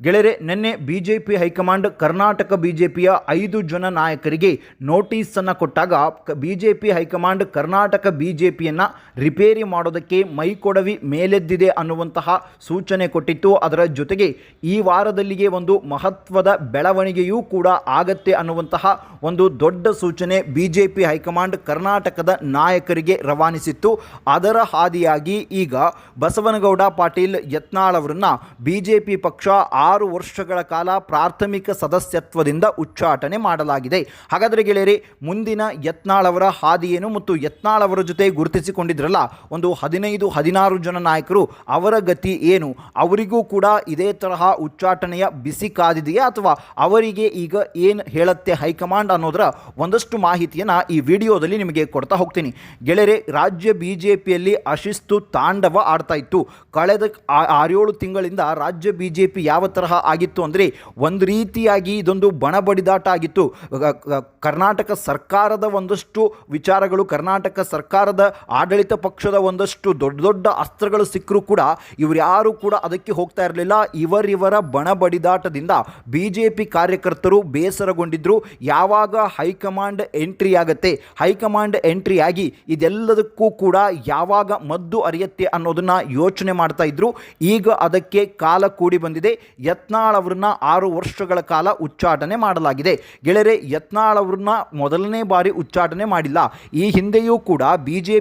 ಗೆಳೆಯರೆ, ನಿನ್ನೆ B J P high command Karnataka B J ಪಿಯ ಐದು ಜನ ನಾಯಕರಿಗೆ ನೋಟಿಸನ್ನು ಕೊಟ್ಟಾಗ B J P high command Karnataka B J ಪಿಯನ್ನು ರಿಪೇರಿ ಮಾಡೋದಕ್ಕೆ ಮೈಕೊಡವಿ ಮೇಲೆದ್ದಿದೆ ಅನ್ನುವಂತಹ ಸೂಚನೆ ಕೊಟ್ಟಿತ್ತು. ಅದರ ಜೊತೆಗೆ ಈ ವಾರದಲ್ಲಿಗೆ ಒಂದು ಮಹತ್ವದ ಬೆಳವಣಿಗೆಯೂ ಕೂಡ ಆಗತ್ತೆ ಅನ್ನುವಂತಹ ಒಂದು ದೊಡ್ಡ ಸೂಚನೆ ಬಿ ಜೆ ಪಿ ಹೈಕಮಾಂಡ್ ಕರ್ನಾಟಕದ ನಾಯಕರಿಗೆ ರವಾನಿಸಿತ್ತು. ಅದರ ಹಾದಿಯಾಗಿ ಈಗ ಬಸವನಗೌಡ ಪಾಟೀಲ್ ಯತ್ನಾಳ್ ಅವರನ್ನು ಬಿ ಪಕ್ಷ ಆ ಆರು ವರ್ಷಗಳ ಕಾಲ ಪ್ರಾಥಮಿಕ ಸದಸ್ಯತ್ವದಿಂದ ಉಚ್ಚಾಟನೆ ಮಾಡಲಾಗಿದೆ. ಹಾಗಾದರೆ ಗೆಳೆಯರೆ, ಮುಂದಿನ ಯತ್ನಾಳ್ ಅವರ ಹಾದಿ ಏನು ಮತ್ತು ಯತ್ನಾಳ್ ಅವರ ಜೊತೆ ಗುರುತಿಸಿಕೊಂಡಿದ್ರಲ್ಲ, ಒಂದು ಹದಿನೈದು, ಹದಿನಾರು ಜನ ನಾಯಕರು ಅವರ ಗತಿ ಏನು? ಅವರಿಗೂ ಕೂಡ ಇದೇ ತರಹ ಉಚ್ಚಾಟನೆಯ ಬಿಸಿ ಕಾದಿದೆಯಾ ಅಥವಾ ಅವರಿಗೆ ಈಗ ಏನು ಹೇಳುತ್ತೆ ಹೈಕಮಾಂಡ್ ಅನ್ನೋದರ ಒಂದಷ್ಟು ಮಾಹಿತಿಯನ್ನು ಈ ವಿಡಿಯೋದಲ್ಲಿ ನಿಮಗೆ ಕೊಡ್ತಾ ಹೋಗ್ತೀನಿ. ಗೆಳೆಯರೆ, ರಾಜ್ಯ ಬಿ ಜೆ ಪಿಯಲ್ಲಿ ಅಶಿಸ್ತು ತಾಂಡವ ಆಡ್ತಾ ಇತ್ತು. ಕಳೆದ ಆರೇಳು ತಿಂಗಳಿಂದ ರಾಜ್ಯ ಬಿಜೆಪಿ ಯಾವ ತರಹ ಆಗಿತ್ತು ಅಂದರೆ ಒಂದು ರೀತಿಯಾಗಿ ಇದೊಂದು ಬಣ ಬಡಿದಾಟ ಆಗಿತ್ತು ಕರ್ನಾಟಕ ಸರ್ಕಾರದ ಒಂದಷ್ಟು ವಿಚಾರಗಳು, ಕರ್ನಾಟಕ ಸರ್ಕಾರದ ಆಡಳಿತ ಪಕ್ಷದ ಒಂದಷ್ಟು ದೊಡ್ಡ ದೊಡ್ಡ ಅಸ್ತ್ರಗಳು ಸಿಕ್ಕರೂ ಕೂಡ ಇವರು ಯಾರು ಕೂಡ ಅದಕ್ಕೆ ಹೋಗ್ತಾ ಇರಲಿಲ್ಲ. ಇವರಿವರ ಬಣ ಬಡಿದಾಟದಿಂದ ಬಿ ಜೆ ಪಿ ಕಾರ್ಯಕರ್ತರು ಬೇಸರಗೊಂಡಿದ್ದರು ಯಾವಾಗ ಹೈಕಮಾಂಡ್ ಎಂಟ್ರಿ ಆಗತ್ತೆ, ಹೈಕಮಾಂಡ್ ಎಂಟ್ರಿ ಆಗಿ ಇದೆಲ್ಲದಕ್ಕೂ ಕೂಡ ಯಾವಾಗ ಮದ್ದು ಅರಿಯತ್ತೆ ಅನ್ನೋದನ್ನ ಯೋಚನೆ ಮಾಡ್ತಾ ಇದ್ರು. ಈಗ ಅದಕ್ಕೆ ಕಾಲ ಕೂಡಿ ಬಂದಿದೆ. ಯತ್ನಾಳ್ ಅವರನ್ನ ಆರು ವರ್ಷಗಳ ಕಾಲ ಉಚ್ಚಾಟನೆ ಮಾಡಲಾಗಿದೆ. ಗೆಳೆಯರೆ, ಯತ್ನಾಳ್ ಅವರನ್ನ ಮೊದಲನೇ ಬಾರಿ ಉಚ್ಚಾಟನೆ ಮಾಡಿಲ್ಲ. ಈ ಹಿಂದೆಯೂ ಕೂಡ ಬಿ ಜೆ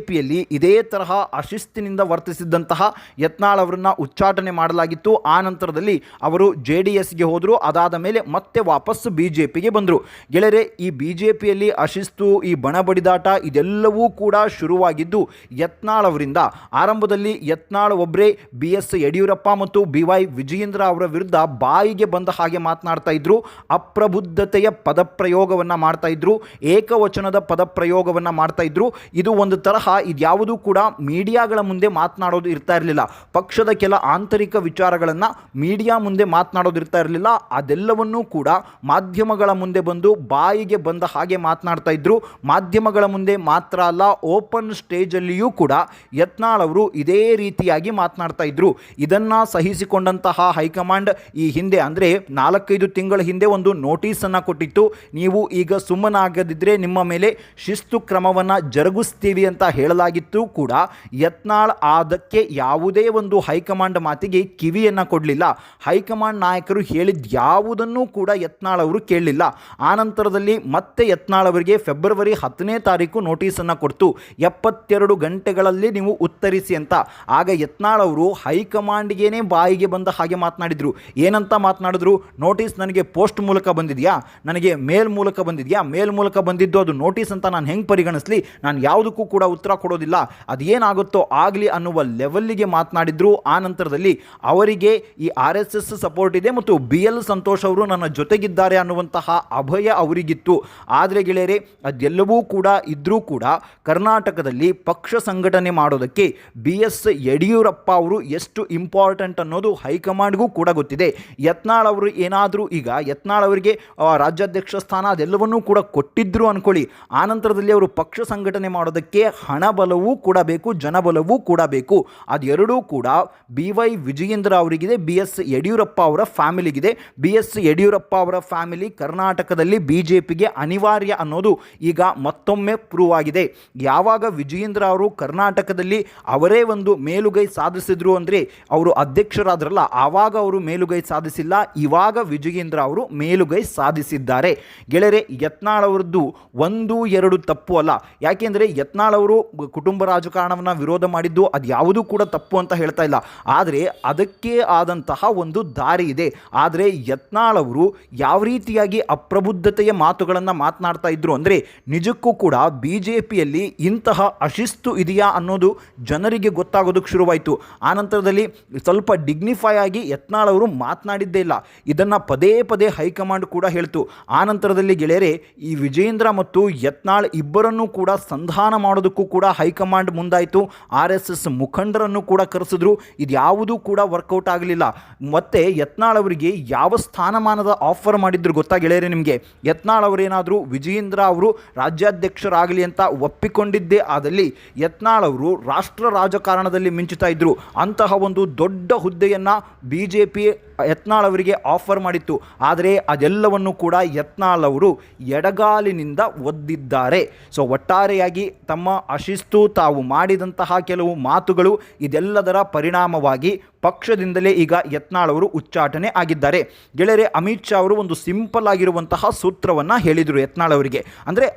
ಇದೇ ತರಹ ಅಶಿಸ್ತಿನಿಂದ ವರ್ತಿಸಿದ್ದಂತಹ ಯತ್ನಾಳ್ ಅವರನ್ನ ಉಚ್ಚಾಟನೆ ಮಾಡಲಾಗಿತ್ತು. ಆ ನಂತರದಲ್ಲಿ ಅವರು ಜೆ ಡಿ ಎಸ್ಗೆ ಹೋದರು. ಅದಾದ ಮೇಲೆ ಮತ್ತೆ ವಾಪಸ್ ಬಿ ಜೆ ಬಂದರು. ಗೆಳೆಯರೆ, ಈ ಬಿ ಜೆ ಪಿಯಲ್ಲಿ ಅಶಿಸ್ತು, ಈ ಬಣ ಬಡಿದಾಟ ಇದೆಲ್ಲವೂ ಕೂಡ ಶುರುವಾಗಿದ್ದು ಯತ್ನಾಳ್ ಅವರಿಂದ. ಆರಂಭದಲ್ಲಿ ಯತ್ನಾಳ್ ಒಬ್ಬರೇ ಬಿ ಎಸ್ ಯಡಿಯೂರಪ್ಪ ಮತ್ತು ಬಿ ವೈ ವಿಜಯೇಂದ್ರ ಅವರ ವಿರುದ್ಧ ಬಾಯಿಗೆ ಬಂದ ಹಾಗೆ ಮಾತನಾಡ್ತಾ ಇದ್ರು. ಅಪ್ರಬುದ್ಧತೆಯ ಪದಪ್ರಯೋಗವನ್ನು ಮಾಡ್ತಾ ಇದ್ರು. ಏಕವಚನದ ಪದಪ್ರಯೋಗವನ್ನು ಮಾಡ್ತಾ ಇದ್ರು. ಇದು ಒಂದು ತರಹ, ಇದ್ಯಾವುದೂ ಕೂಡ ಮೀಡಿಯಾಗಳ ಮುಂದೆ ಮಾತನಾಡೋದು ಇರ್ತಾ ಇರಲಿಲ್ಲ. ಪಕ್ಷದ ಕೆಲ ಆಂತರಿಕ ವಿಚಾರಗಳನ್ನು ಮೀಡಿಯಾ ಮುಂದೆ ಮಾತನಾಡೋದು ಇರ್ತಾ ಇರಲಿಲ್ಲ. ಅದೆಲ್ಲವನ್ನೂ ಕೂಡ ಮಾಧ್ಯಮಗಳ ಮುಂದೆ ಬಂದು ಬಾಯಿಗೆ ಬಂದ ಹಾಗೆ ಮಾತನಾಡ್ತಾ ಇದ್ರು. ಮಾಧ್ಯಮಗಳ ಮುಂದೆ ಮಾತ್ರ ಅಲ್ಲ, ಓಪನ್ ಸ್ಟೇಜಲ್ಲಿಯೂ ಕೂಡ ಯತ್ನಾಳ್ ಅವರು ಇದೇ ರೀತಿಯಾಗಿ ಮಾತನಾಡ್ತಾ ಇದ್ರು. ಇದನ್ನು ಸಹಿಸಿಕೊಂಡಂತಹ ಹೈಕಮಾಂಡ್ ಈ ಹಿಂದೆ ಅಂದರೆ ನಾಲ್ಕೈದು ತಿಂಗಳ ಹಿಂದೆ ಒಂದು ನೋಟಿಸನ್ನು ಕೊಟ್ಟಿತ್ತು. ನೀವು ಈಗ ಸುಮ್ಮನಾಗದಿದ್ದರೆ ನಿಮ್ಮ ಮೇಲೆ ಶಿಸ್ತು ಕ್ರಮವನ್ನು ಜರುಗಿಸ್ತೀವಿ ಅಂತ ಹೇಳಲಾಗಿತ್ತು ಕೂಡ. ಯತ್ನಾಳ್ ಅದಕ್ಕೆ ಯಾವುದೇ ಒಂದು ಹೈಕಮಾಂಡ್ ಮಾತಿಗೆ ಕಿವಿಯನ್ನು ಕೊಡಲಿಲ್ಲ. ಹೈಕಮಾಂಡ್ ನಾಯಕರು ಹೇಳಿದ ಯಾವುದನ್ನೂ ಕೂಡ ಯತ್ನಾಳ್ ಅವರು ಕೇಳಲಿಲ್ಲ. ಆನಂತರದಲ್ಲಿ ಮತ್ತೆ ಯತ್ನಾಳ್ ಅವರಿಗೆ ಫೆಬ್ರವರಿ ಹತ್ತನೇ ತಾರೀಕು ನೋಟಿಸನ್ನು ಕೊಡ್ತು. ಎಪ್ಪತ್ತೆರಡು ಗಂಟೆಗಳಲ್ಲಿ ನೀವು ಉತ್ತರಿಸಿ ಅಂತ. ಆಗ ಯತ್ನಾಳ್ ಅವರು ಹೈಕಮಾಂಡ್ಗೇನೆ ಬಾಯಿಗೆ ಬಂದ ಹಾಗೆ ಮಾತನಾಡಿದರು. ಏನಂತ ಮಾತನಾಡಿದ್ರು, ನೋಟಿಸ್ ನನಗೆ ಪೋಸ್ಟ್ ಮೂಲಕ ಬಂದಿದೆಯಾ? ನನಗೆ ಮೇಲ್ ಮೂಲಕ ಬಂದಿದೆಯಾ? ಮೇಲ್ ಮೂಲಕ ಬಂದಿದ್ದು ಅದು ನೋಟಿಸ್ ಅಂತ ನಾನು ಹೆಂಗೆ ಪರಿಗಣಿಸಲಿ? ನಾನು ಯಾವುದಕ್ಕೂ ಕೂಡ ಉತ್ತರ ಕೊಡೋದಿಲ್ಲ. ಅದೇನಾಗುತ್ತೋ ಆಗಲಿ ಅನ್ನುವ ಲೆವೆಲ್ಲಿಗೆ ಮಾತನಾಡಿದ್ರು. ಆ ನಂತರದಲ್ಲಿ ಅವರಿಗೆ ಈ ಆರ್ ಎಸ್ ಸಪೋರ್ಟ್ ಇದೆ ಮತ್ತು ಬಿ ಎಲ್ ಸಂತೋಷ್ ಅವರು ನನ್ನ ಜೊತೆಗಿದ್ದಾರೆ ಅನ್ನುವಂತಹ ಅಭಯ ಅವರಿಗಿತ್ತು. ಆದರೆ ಗೆಳೆಯರೆ, ಅದೆಲ್ಲವೂ ಕೂಡ ಇದ್ದರೂ ಕೂಡ ಕರ್ನಾಟಕದಲ್ಲಿ ಪಕ್ಷ ಸಂಘಟನೆ ಮಾಡೋದಕ್ಕೆ ಬಿ ಎಸ್ ಯಡಿಯೂರಪ್ಪ ಅವರು ಎಷ್ಟು ಇಂಪಾರ್ಟೆಂಟ್ ಅನ್ನೋದು ಹೈಕಮಾಂಡ್ಗೂ ಕೂಡ ಗೊತ್ತಿದೆ. ಯತ್ನಾಳ್ ಅವರು ಏನಾದರೂ ಈಗ ಯತ್ನಾಳ್ ಅವರಿಗೆ ರಾಜ್ಯಾಧ್ಯಕ್ಷ ಸ್ಥಾನ ಅದೆಲ್ಲವನ್ನೂ ಕೂಡ ಕೊಟ್ಟಿದ್ದರು ಅಂದ್ಕೊಳ್ಳಿ ಆ ನಂತರದಲ್ಲಿ ಅವರು ಪಕ್ಷ ಸಂಘಟನೆ ಮಾಡೋದಕ್ಕೆ ಹಣಬಲವೂ ಕೂಡ ಬೇಕು ಜನಬಲವೂ ಕೂಡ ಬೇಕು. ಅದೆರಡೂ ಕೂಡ ಬಿ ವೈ ವಿಜಯೇಂದ್ರ ಅವರಿಗಿದೆ, ಬಿ ಎಸ್ ಯಡಿಯೂರಪ್ಪ ಅವರ ಫ್ಯಾಮಿಲಿಗಿದೆ. ಬಿ ಎಸ್ ಯಡಿಯೂರಪ್ಪ ಅವರ ಫ್ಯಾಮಿಲಿ ಕರ್ನಾಟಕದಲ್ಲಿ ಬಿ ಜೆ ಪಿಗೆ ಅನಿವಾರ್ಯ ಅನ್ನೋದು ಈಗ ಮತ್ತೊಮ್ಮೆ ಪ್ರೂವ್ ಆಗಿದೆ. ಯಾವಾಗ ವಿಜಯೇಂದ್ರ ಅವರು ಕರ್ನಾಟಕದಲ್ಲಿ ಅವರೇ ಒಂದು ಮೇಲುಗೈ ಸಾಧಿಸಿದ್ರು ಅಂದರೆ, ಅವರು ಅಧ್ಯಕ್ಷರಾದ್ರಲ್ಲ, ಆವಾಗ ಅವರು ಮೇಲುಗೈ ಸಾಧಿಸಿಲ್ಲ. ಇವಾಗ ವಿಜಯೇಂದ್ರ ಅವರು ಮೇಲುಗೈ ಸಾಧಿಸಿದ್ದಾರೆ. ಗೆಳೆಯರೆ, ಯತ್ನಾಳ್ ಅವರದ್ದು ಒಂದು, ಎರಡು ತಪ್ಪು ಅಲ್ಲ. ಯಾಕೆಂದರೆ ಯತ್ನಾಳ್ ಅವರು ಕುಟುಂಬ ರಾಜಕಾರಣವನ್ನು ವಿರೋಧ ಮಾಡಿದ್ದು ಅದು ಯಾವುದೂ ಕೂಡ ತಪ್ಪು ಅಂತ ಹೇಳ್ತಾ ಇಲ್ಲ. ಆದರೆ ಅದಕ್ಕೆ ಆದಂತಹ ಒಂದು ದಾರಿ ಇದೆ. ಆದರೆ ಯತ್ನಾಳ್ ಅವರು ಯಾವ ರೀತಿಯಾಗಿ ಅಪ್ರಬುದ್ಧತೆಯ ಮಾತುಗಳನ್ನು ಮಾತನಾಡ್ತಾ ಇದ್ರು ಅಂದರೆ ನಿಜಕ್ಕೂ ಕೂಡ ಬಿ ಜೆ ಪಿಯಲ್ಲಿ ಇಂತಹ ಅಶಿಸ್ತು ಇದೆಯಾ ಅನ್ನೋದು ಜನರಿಗೆ ಗೊತ್ತಾಗೋದಕ್ಕೆ ಶುರುವಾಯಿತು. ಆನಂತರದಲ್ಲಿ ಸ್ವಲ್ಪ ಡಿಗ್ನಿಫೈ ಆಗಿ ಯತ್ನಾಳ್ ಅವರು ಮಾತನಾಡಿದ್ದೇ ಇಲ್ಲ. ಇದನ್ನು ಪದೇ ಪದೇ ಹೈಕಮಾಂಡ್ ಕೂಡ ಹೇಳ್ತು. ಆನಂತರದಲ್ಲಿ ಗೆಳೆಯರೆ, ಈ ವಿಜೇಂದ್ರ ಮತ್ತು ಯತ್ನಾಳ್ ಇಬ್ಬರನ್ನೂ ಕೂಡ ಸಂಧಾನ ಮಾಡೋದಕ್ಕೂ ಕೂಡ ಹೈಕಮಾಂಡ್ ಮುಂದಾಯಿತು. ಆರ್ ಎಸ್ ಎಸ್ ಮುಖಂಡರನ್ನು ಕೂಡ ಕರೆಸಿದ್ರು. ಇದ್ಯಾವುದೂ ಕೂಡ ವರ್ಕೌಟ್ ಆಗಲಿಲ್ಲ. ಮತ್ತೆ ಯತ್ನಾಳ್ ಅವರಿಗೆ ಯಾವ ಸ್ಥಾನಮಾನದ ಆಫರ್ ಮಾಡಿದ್ರು ಗೊತ್ತಾ ಗೆಳೆಯರೆ ನಿಮಗೆ? ಯತ್ನಾಳ್ ಅವರೇನಾದರೂ, ವಿಜಯೇಂದ್ರ ಅವರು ರಾಜ್ಯಾಧ್ಯಕ್ಷರಾಗಲಿ ಅಂತ ಒಪ್ಪಿಕೊಂಡಿದ್ದೇ ಆದಲ್ಲಿ ಯತ್ನಾಳ್ ಅವರು ರಾಷ್ಟ್ರ ರಾಜಕಾರಣದಲ್ಲಿ ಮಿಂಚುತ್ತಾ ಇದ್ದರು ಅಂತಹ ಒಂದು ದೊಡ್ಡ ಹುದ್ದೆಯನ್ನು ಬಿ ಜೆ ಪಿ ಯತ್ನಾಳ್ ಅವರಿಗೆ ಆಫರ್ ಮಾಡಿತ್ತು. ಆದರೆ ಅದೆಲ್ಲವನ್ನು ಕೂಡ ಯತ್ನಾಳ್ ಅವರು ಎಡಗಾಲಿನಿಂದ ಒದ್ದಿದ್ದಾರೆ. ಸೊ ಒಟ್ಟಾರೆಯಾಗಿ ತಮ್ಮ ಅಶಿಸ್ತು ತಾವು ಮಾಡಿದಂತಹ ಕೆಲವು ಮಾತುಗಳು ಇದೆಲ್ಲದರ ಪರಿಣಾಮವಾಗಿ ಪಕ್ಷದಿಂದಲೇ ಈಗ ಯತ್ನಾಳ್ ಅವರು ಉಚ್ಚಾಟನೆ ಆಗಿದ್ದಾರೆ. ಗೆಳೆಯರೆ, ಅಮಿತ್ ಶಾ ಅವರು ಒಂದು ಸಿಂಪಲ್ ಆಗಿರುವಂತಹ ಸೂತ್ರವನ್ನು ಹೇಳಿದರು ಯತ್ನಾಳ್ ಅವರಿಗೆ. ಅಂದರೆ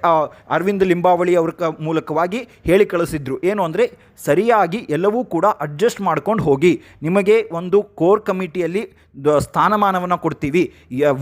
ಅರವಿಂದ್ ಲಿಂಬಾವಳಿ ಅವರ ಮೂಲಕವಾಗಿ ಹೇಳಿ ಕಳಿಸಿದ್ರು. ಏನು ಅಂದರೆ, ಸರಿಯಾಗಿ ಎಲ್ಲವೂ ಕೂಡ ಅಡ್ಜಸ್ಟ್ ಮಾಡ್ಕೊಂಡು ಹೋಗಿ. ನಿಮಗೆ ಒಂದು ಕೋರ್ ಕಮಿಟಿಯಲ್ಲಿ ಸ್ಥಾನಮಾನವನ್ನು ಕೊಡ್ತೀವಿ.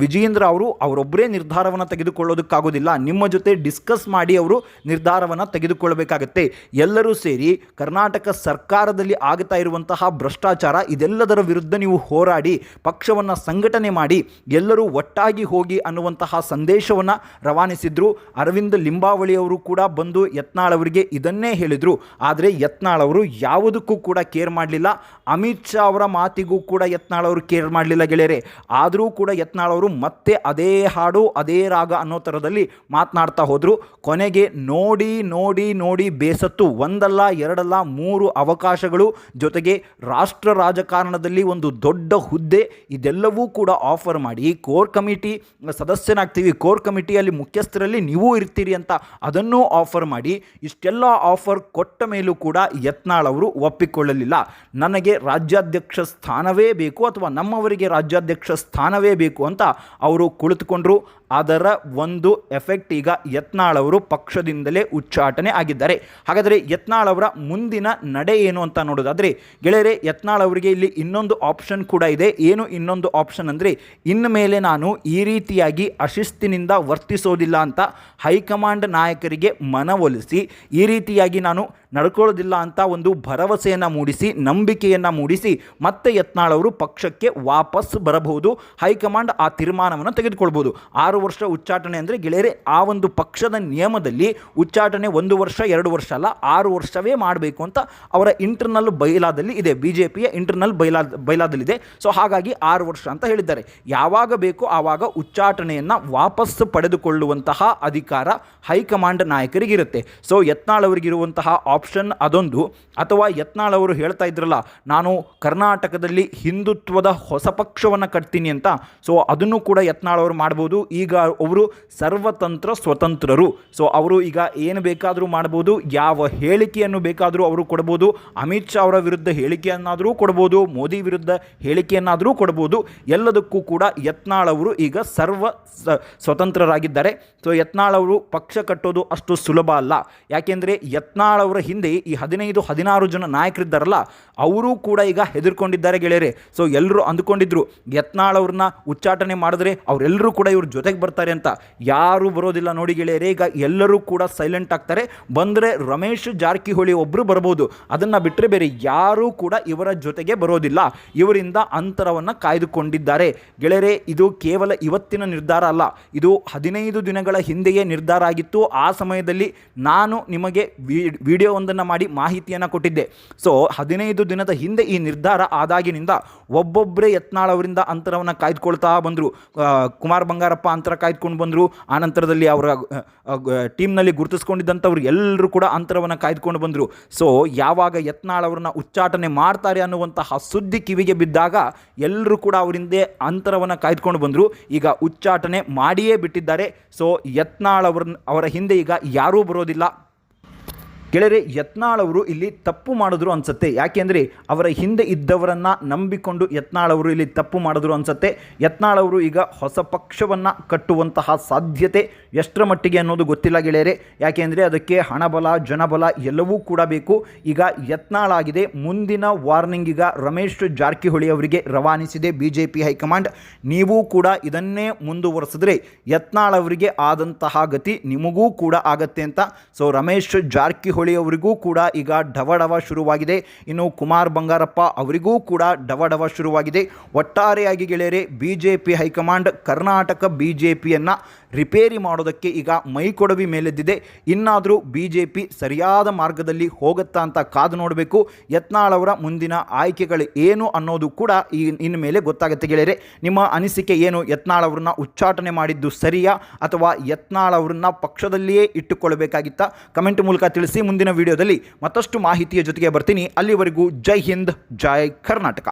ವಿಜಯೇಂದ್ರ ಅವರು ಅವರೊಬ್ಬರೇ ನಿರ್ಧಾರವನ್ನು ತೆಗೆದುಕೊಳ್ಳೋದಕ್ಕಾಗೋದಿಲ್ಲ. ನಿಮ್ಮ ಜೊತೆ ಡಿಸ್ಕಸ್ ಮಾಡಿ ಅವರು ನಿರ್ಧಾರವನ್ನು ತೆಗೆದುಕೊಳ್ಳಬೇಕಾಗತ್ತೆ ಎಲ್ಲರೂ ಸೇರಿ ಕರ್ನಾಟಕ ಸರ್ಕಾರದಲ್ಲಿ ಆಗ್ತಾ ಇರುವಂತಹ ಭ್ರಷ್ಟಾಚಾರ ಇದೆಲ್ಲದರ ವಿರುದ್ಧ ನೀವು ಹೋರಾಡಿ, ಪಕ್ಷವನ್ನು ಸಂಘಟನೆ ಮಾಡಿ, ಎಲ್ಲರೂ ಒಟ್ಟಾಗಿ ಹೋಗಿ ಅನ್ನುವಂತಹ ಸಂದೇಶವನ್ನು ರವಾನಿಸಿದ್ರು. ಅರವಿಂದ ಲಿಂಬಾವಳಿಯವರು ಕೂಡ ಬಂದು ಯತ್ನಾಳ್ ಅವರಿಗೆ ಇದನ್ನೇ ಹೇಳಿದರು. ಆದರೆ ಯತ್ನಾಳ್ ಅವರು ಯಾವುದಕ್ಕೂ ಕೂಡ ಕೇರ್ ಮಾಡಲಿಲ್ಲ. ಅಮಿತ್ ಶಾ ಅವರ ಮಾತಿಗೂ ಕೂಡ ಯತ್ನಾಳ್ ಅವರು ಕೇರ್ ಮಾಡಲಿಲ್ಲ ಗೆಳೆಯರೆ. ಆದರೂ ಕೂಡ ಯತ್ನಾಳ್ ಅವರು ಮತ್ತೆ ಅದೇ ಹಾಡು, ಅದೇ ರಾಗ ಅನ್ನೋ ಥರದಲ್ಲಿ ಮಾತನಾಡ್ತಾ ಹೋದರು. ಕೊನೆಗೆ ನೋಡಿ ನೋಡಿ ನೋಡಿ ಬೇಸತ್ತು ಒಂದಲ್ಲ, ಎರಡಲ್ಲ, ಮೂರು ಅವಕಾಶಗಳು ಜೊತೆಗೆ ರಾಷ್ಟ್ರ ರಾಜಕಾರಣದಲ್ಲಿ ಒಂದು ದೊಡ್ಡ ಹುದ್ದೆ ಇದೆಲ್ಲವೂ ಕೂಡ ಆಫರ್ ಮಾಡಿ ಕೋರ್ ಕಮಿಟಿ ಸದಸ್ಯನಾಗ್ತೀವಿ ಕೋರ್ ಕಮಿಟಿಯಲ್ಲಿ ಮುಖ್ಯಸ್ಥರಲ್ಲಿ ನೀವು ಇರ್ತೀರಿ ಅಂತ ಅದನ್ನು ಆಫರ್ ಮಾಡಿ, ಇಷ್ಟೆಲ್ಲ ಆಫರ್ ಕೊಟ್ಟ ಮೇಲೂ ಕೂಡ ಯತ್ನಾಳ್ ಅವರು ಒಪ್ಪಿಕೊಳ್ಳಲಿಲ್ಲ. ನನಗೆ ರಾಜ್ಯಾಧ್ಯಕ್ಷ ಸ್ಥಾನವೇ ಬೇಕು ಅಥವಾ ನಮ್ಮವರಿಗೆ ರಾಜ್ಯಾಧ್ಯಕ್ಷ ಸ್ಥಾನವೇ ಬೇಕು ಅಂತ ಅವರು ಕುಳಿತುಕೊಂಡ್ರು. ಅದರ ಒಂದು ಎಫೆಕ್ಟ್ ಈಗ ಯತ್ನಾಳ್ ಅವರು ಪಕ್ಷದಿಂದಲೇ ಉಚ್ಚಾಟನೆ ಆಗಿದ್ದಾರೆ. ಹಾಗಾದರೆ ಯತ್ನಾಳ್ ಅವರ ಮುಂದಿನ ನಡೆ ಏನು ಅಂತ ನೋಡೋದಾದರೆ, ಗೆಳೆಯರೆ, ಯತ್ನಾಳ್ ಅವರಿಗೆ ಇಲ್ಲಿ ಇನ್ನೊಂದು ಆಪ್ಷನ್ ಕೂಡ ಇದೆ. ಏನು ಇನ್ನೊಂದು ಆಪ್ಷನ್ ಅಂದರೆ ಇನ್ನು ಮೇಲೆ ನಾನು ಈ ರೀತಿಯಾಗಿ ಅಶಿಸ್ತಿನಿಂದ ವರ್ತಿಸೋದಿಲ್ಲ ಅಂತ ಹೈಕಮಾಂಡ್ ನಾಯಕರಿಗೆ ಮನವೊಲಿಸಿ, ಈ ರೀತಿಯಾಗಿ ನಾನು ನಡ್ಕೊಳ್ಳೋದಿಲ್ಲ ಅಂತ ಒಂದು ಭರವಸೆಯನ್ನು ಮೂಡಿಸಿ, ನಂಬಿಕೆಯನ್ನು ಮೂಡಿಸಿ ಮತ್ತೆ ಯತ್ನಾಳ್ ಅವರು ಪಕ್ಷಕ್ಕೆ ವಾಪಸ್ ಬರಬಹುದು. ಹೈಕಮಾಂಡ್ ಆ ತೀರ್ಮಾನವನ್ನು ತೆಗೆದುಕೊಳ್ಬೋದು ಆರು ವರ್ಷ ಉಚ್ಚಾಟನೆ ಅಂದರೆ ಗೆಳೆಯರೆ, ಆ ಒಂದು ಪಕ್ಷದ ನಿಯಮದಲ್ಲಿ ಉಚ್ಚಾಟನೆ ಒಂದು ವರ್ಷ, ಎರಡು ವರ್ಷ ಅಲ್ಲ, ಆರು ವರ್ಷವೇ ಮಾಡಬೇಕು ಅಂತ ಅವರ ಇಂಟರ್ನಲ್ ಬೈಲಾದಲ್ಲಿ ಇದೆ. ಬಿ ಜೆ ಪಿಯ ಇಂಟರ್ನಲ್ ಬೈಲಾ ಬೈಲಾದಲ್ಲಿದೆ. ಸೊ ಹಾಗಾಗಿ ಆರು ವರ್ಷ ಅಂತ ಹೇಳಿದ್ದಾರೆ. ಯಾವಾಗ ಬೇಕೋ ಆವಾಗ ಉಚ್ಚಾಟನೆಯನ್ನು ವಾಪಸ್ ಪಡೆದುಕೊಳ್ಳುವಂತಹ ಅಧಿಕಾರ ಹೈಕಮಾಂಡ್ ನಾಯಕರಿಗಿರುತ್ತೆ. ಸೊ ಯತ್ನಾಳ್ ಅವರಿಗಿರುವಂತಹ ಆಪ್ಷನ್ ಅದೊಂದು. ಅಥವಾ ಯತ್ನಾಳ್ ಅವರು ಹೇಳ್ತಾ ಇದ್ರಲ್ಲ, ನಾನು ಕರ್ನಾಟಕದಲ್ಲಿ ಹಿಂದುತ್ವದ ಹೊಸ ಪಕ್ಷವನ್ನು ಕಟ್ತೀನಿ ಅಂತ. ಸೊ ಅದನ್ನು ಕೂಡ ಯತ್ನಾಳ್ ಅವರು ಮಾಡ್ಬೋದು. ಈಗ ಅವರು ಸರ್ವತಂತ್ರ ಸ್ವತಂತ್ರರು. ಸೊ ಅವರು ಈಗ ಏನು ಬೇಕಾದರೂ ಮಾಡ್ಬೋದು. ಯಾವ ಹೇಳಿಕೆಯನ್ನು ಬೇಕಾದರೂ ಅವರು ಕೊಡ್ಬೋದು. ಅಮಿತ್ ಶಾ ಅವರ ವಿರುದ್ಧ ಹೇಳಿಕೆಯನ್ನಾದರೂ ಕೊಡ್ಬೋದು. ಮೋದಿ ವಿರುದ್ಧ ಹೇಳಿಕೆಯನ್ನಾದರೂ ಕೊಡ್ಬೋದು ಎಲ್ಲದಕ್ಕೂ ಕೂಡ ಯತ್ನಾಳ್ ಅವರು ಈಗ ಸರ್ವ ಸ್ವತಂತ್ರರಾಗಿದ್ದಾರೆ. ಸೊ, ಯತ್ನಾಳ್ ಅವರು ಪಕ್ಷ ಕಟ್ಟೋದು ಅಷ್ಟು ಸುಲಭ ಅಲ್ಲ. ಯಾಕೆಂದರೆ ಯತ್ನಾಳ್ ಅವರ ಹಿಂದೆ ಈ ಹದಿನೈದು, ಹದಿನಾರು ಜನ ನಾಯಕರಿದ್ದಾರಲ್ಲ, ಅವರೂ ಕೂಡ ಈಗ ಹೆದರ್ಕೊಂಡಿದ್ದಾರೆ ಗೆಳೆಯರೆ. ಸೊ ಎಲ್ಲರೂ ಅಂದ್ಕೊಂಡಿದ್ರು, ಯತ್ನಾಳ್ ಅವ್ರನ್ನ ಉಚ್ಚಾಟನೆ ಮಾಡಿದ್ರೆ ಅವರೆಲ್ಲರೂ ಕೂಡ ಇವ್ರ ಜೊತೆಗೆ ಬರ್ತಾರೆ ಅಂತ. ಯಾರೂ ಬರೋದಿಲ್ಲ ನೋಡಿ ಗೆಳೆಯರೆ, ಈಗ ಎಲ್ಲರೂ ಕೂಡ ಸೈಲೆಂಟ್ ಆಗ್ತಾರೆ. ಬಂದರೆ ರಮೇಶ್ ಜಾರಕಿಹೊಳಿ ಒಬ್ಬರು ಬರ್ಬೋದು. ಅದನ್ನು ಬಿಟ್ಟರೆ ಬೇರೆ ಯಾರೂ ಕೂಡ ಇವರ ಜೊತೆಗೆ ಬರೋದಿಲ್ಲ. ಇವರಿಂದ ಅಂತರವನ್ನು ಕಾಯ್ದುಕೊಂಡಿದ್ದಾರೆ. ಗೆಳೆಯರೆ, ಇದು ಕೇವಲ ಇವತ್ತಿನ ನಿರ್ಧಾರ ಅಲ್ಲ. ಇದು ಹದಿನೈದು ದಿನಗಳ ಹಿಂದೆಯೇ ನಿರ್ಧಾರ ಆಗಿತ್ತು. ಆ ಸಮಯದಲ್ಲಿ ನಾನು ನಿಮಗೆ ವಿಡಿಯೋವೊಂದನ್ನು ಮಾಡಿ ಮಾಹಿತಿಯನ್ನು ಕೊಟ್ಟಿದ್ದೆ. ಸೊ, ಹದಿನೈದು ದಿನದ ಹಿಂದೆ ಈ ನಿರ್ಧಾರ ಆದಾಗಿನಿಂದ ಒಬ್ಬೊಬ್ಬರೇ ಯತ್ನಾಳ್ ಅವರಿಂದ ಅಂತರವನ್ನು ಕಾಯ್ದುಕೊಳ್ತಾ ಬಂದರು. ಕುಮಾರ್ ಬಂಗಾರಪ್ಪ ಅಂತರ ಕಾಯ್ದುಕೊಂಡು ಬಂದರು. ಆನಂತರದಲ್ಲಿ ಅವರ ಟೀಮ್ನಲ್ಲಿ ಗುರುತಿಸ್ಕೊಂಡಿದ್ದಂಥವ್ರು ಎಲ್ಲರೂ ಕೂಡ ಅಂತರವನ್ನು ಕಾಯ್ದುಕೊಂಡು ಬಂದರು. ಸೊ, ಯಾವಾಗ ಯತ್ನಾಳ್ ಅವ್ರನ್ನ ಉಚ್ಚಾಟನೆ ಮಾಡ್ತಾರೆ ಅನ್ನುವಂತಹ ಸುದ್ದಿ ಕಿವಿಗೆ ಬಿದ್ದಾಗ ಎಲ್ಲರೂ ಕೂಡ ಅವರಿಂದ ಅಂತರವನ್ನು ಕಾಯ್ದುಕೊಂಡು ಬಂದರು. ಈಗ ಉಚ್ಚಾಟನೆ ಮಾಡಿಯೇ ಬಿಟ್ಟಿದ್ದಾರೆ. ಸೊ ಯತ್ನಾಳ್ ಅವ್ರ ಅವರ ಹಿಂದೆ ಈಗ ಯಾರೂ ಬರೋದಿಲ್ಲ. ಗೆಳೆಯರೆ, ಯತ್ನಾಳ್ ಅವರು ಇಲ್ಲಿ ತಪ್ಪು ಮಾಡಿದ್ರು ಅನಿಸುತ್ತೆ. ಯಾಕೆಂದರೆ ಅವರ ಹಿಂದೆ ಇದ್ದವರನ್ನು ನಂಬಿಕೊಂಡು ಯತ್ನಾಳ್ ಅವರು ಇಲ್ಲಿ ತಪ್ಪು ಮಾಡಿದ್ರು ಅನ್ಸುತ್ತೆ. ಯತ್ನಾಳ್ ಅವರು ಈಗ ಹೊಸ ಪಕ್ಷವನ್ನು ಕಟ್ಟುವಂತಹ ಸಾಧ್ಯತೆ ಎಷ್ಟರ ಮಟ್ಟಿಗೆ ಅನ್ನೋದು ಗೊತ್ತಿಲ್ಲ ಗೆಳೆಯರೆ. ಯಾಕೆಂದರೆ ಅದಕ್ಕೆ ಹಣಬಲ, ಜನಬಲ ಎಲ್ಲವೂ ಕೂಡ ಬೇಕು. ಈಗ ಯತ್ನಾಳ್ ಆಗಿದೆ. ಮುಂದಿನ ವಾರ್ನಿಂಗ್ ಈಗ ರಮೇಶ್ ಜಾರಕಿಹೊಳಿ ಅವರಿಗೆ ರವಾನಿಸಿದೆ ಬಿ ಜೆ ಹೈಕಮಾಂಡ್. ನೀವು ಕೂಡ ಇದನ್ನೇ ಮುಂದುವರೆಸಿದ್ರೆ ಯತ್ನಾಳ್ ಅವರಿಗೆ ಆದಂತಹ ಗತಿ ನಿಮಗೂ ಕೂಡ ಆಗತ್ತೆ ಅಂತ. ಸೊ ರಮೇಶ್ ಜಾರಕಿಹೊಳಿ ಜಾರಕಿಹೊಳಿ ಅವರಿಗೂ ಕೂಡ ಈಗ ಢವಢವ ಶುರುವಾಗಿದೆ. ಇನ್ನು ಕುಮಾರ್ ಬಂಗಾರಪ್ಪ ಅವರಿಗೂ ಕೂಡ ಢವಢವ ಶುರುವಾಗಿದೆ. ಒಟ್ಟಾರೆಯಾಗಿ ಗೆಳೆಯರೆ B high command Karnataka B J ಪಿಯನ್ನು ರಿಪೇರಿ ಮಾಡೋದಕ್ಕೆ ಈಗ ಮೈಕೊಡವಿ ಮೇಲೆದ್ದಿದೆ. ಇನ್ನಾದರೂ ಬಿ ಜೆ ಪಿ ಸರಿಯಾದ ಮಾರ್ಗದಲ್ಲಿ ಹೋಗುತ್ತಾ ಅಂತ ಕಾದು ನೋಡಬೇಕು. ಯತ್ನಾಳ್ ಅವರ ಮುಂದಿನ ಆಯ್ಕೆಗಳು ಏನು ಅನ್ನೋದು ಕೂಡ ಈ ಇನ್ನು ಮೇಲೆ ಗೊತ್ತಾಗುತ್ತೆ ಗೆಳೆಯರೆ. ನಿಮ್ಮ ಅನಿಸಿಕೆ ಏನು? ಯತ್ನಾಳ್ ಅವ್ರನ್ನ ಉಚ್ಚಾಟನೆ ಮಾಡಿದ್ದು ಸರಿಯಾ? ಅಥವಾ ಯತ್ನಾಳ್ ಅವ್ರನ್ನ ಪಕ್ಷದಲ್ಲಿಯೇ ಇಟ್ಟುಕೊಳ್ಳಬೇಕಾಗಿತ್ತಾ? ಕಮೆಂಟ್ ಮೂಲಕ ತಿಳಿಸಿ ಮುಂದಿನ ವಿಡಿಯೋದಲ್ಲಿ ಮತ್ತಷ್ಟು ಮಾಹಿತಿಯ ಜೊತೆಗೆ ಬರ್ತೀನಿ. ಅಲ್ಲಿವರೆಗೂ ಜೈ ಹಿಂದ್, ಜೈ ಕರ್ನಾಟಕ.